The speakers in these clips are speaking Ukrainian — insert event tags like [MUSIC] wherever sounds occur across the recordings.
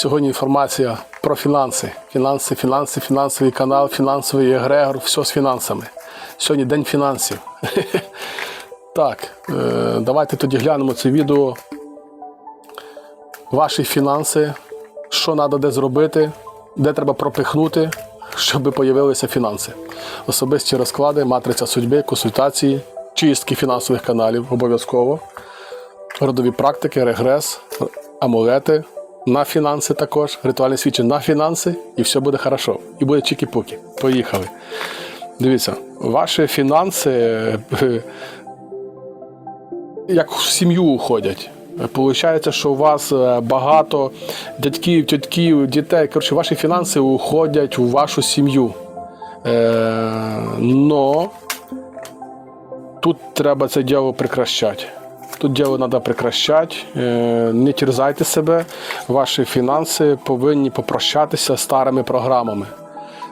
Сьогодні інформація про фінанси. Фінанси, фінанси, фінансовий канал, фінансовий егрегор, все з фінансами. Сьогодні день фінансів. [LAUGHS] Так, е, давайте тоді глянемо це відео. Ваші фінанси, що треба де зробити, де треба пропихнути, щоб з'явилися фінанси. Особисті розклади, матриця судьби, консультації, чистки фінансових каналів обов'язково родові практики, регрес, амулети на фінанси також, ритуальні свідчення на фінанси, і все буде хорошо. І буде чікі-пуки. Поїхали. Дивіться, ваші фінанси е, як в сім'ю уходять. Получається, що у вас е, багато дядьків, тітків, дітей. Коротше, ваші фінанси уходять у вашу сім'ю. Е, но тут треба це діло прекращати. Тут діло треба прекращати, е, не терзайте себе. Ваші фінанси повинні попрощатися старими програмами.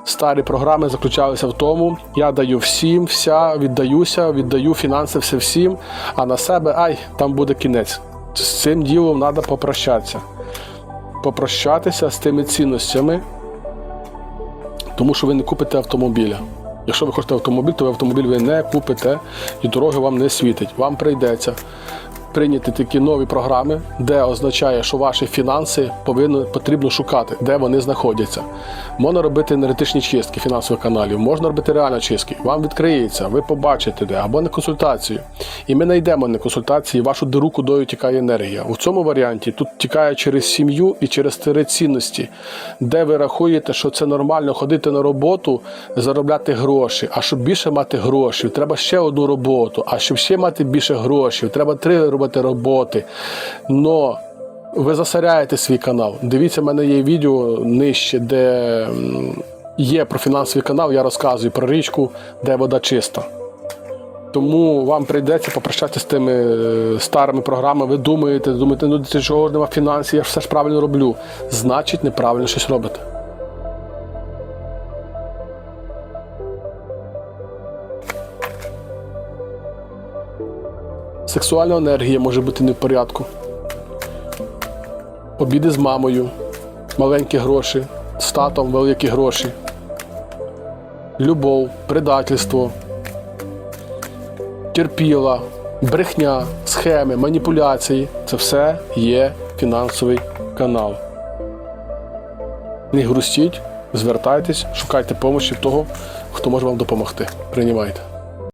Старі програми заключалися в тому, я даю всім, вся, віддаюся, віддаю фінанси все всім, а на себе ай, там буде кінець. З цим ділом треба попрощатися. Попрощатися з тими цінностями, тому що ви не купите автомобіля. Якщо ви хочете автомобіль, то ви автомобіль ви не купите і дороги вам не світить. Вам прийдеться прийняти такі нові програми, де означає, що ваші фінанси повинно, потрібно шукати, де вони знаходяться. Можна робити енергетичні чистки фінансових каналів, можна робити реально чистки. Вам відкриється, ви побачите де, або на консультацію. І ми знайдемо на консультації вашу диру, кудою тікає енергія. У цьому варіанті тут тікає через сім'ю і через старі цінності, де ви рахуєте, що це нормально ходити на роботу, заробляти гроші. А щоб більше мати грошей, треба ще одну роботу. А щоб ще мати більше грошей, треба три робити роботи. Но ви засоряєте свій канал. Дивіться, в мене є відео нижче, де є про фінансовий канал, я розказую про річку, де вода чиста. Тому вам прийдеться попрощатися з тими е, старими програмами. Ви думаєте, думаєте, ну чого нема фінансів, я все ж правильно роблю. Значить, неправильно щось робите. Сексуальна енергія може бути не в порядку. Обіди з мамою, маленькі гроші, з татом великі гроші, любов, предательство, терпіла, брехня, схеми, маніпуляції це все є фінансовий канал. Не грустіть, звертайтесь, шукайте допомоги в того, хто може вам допомогти. Приймайте.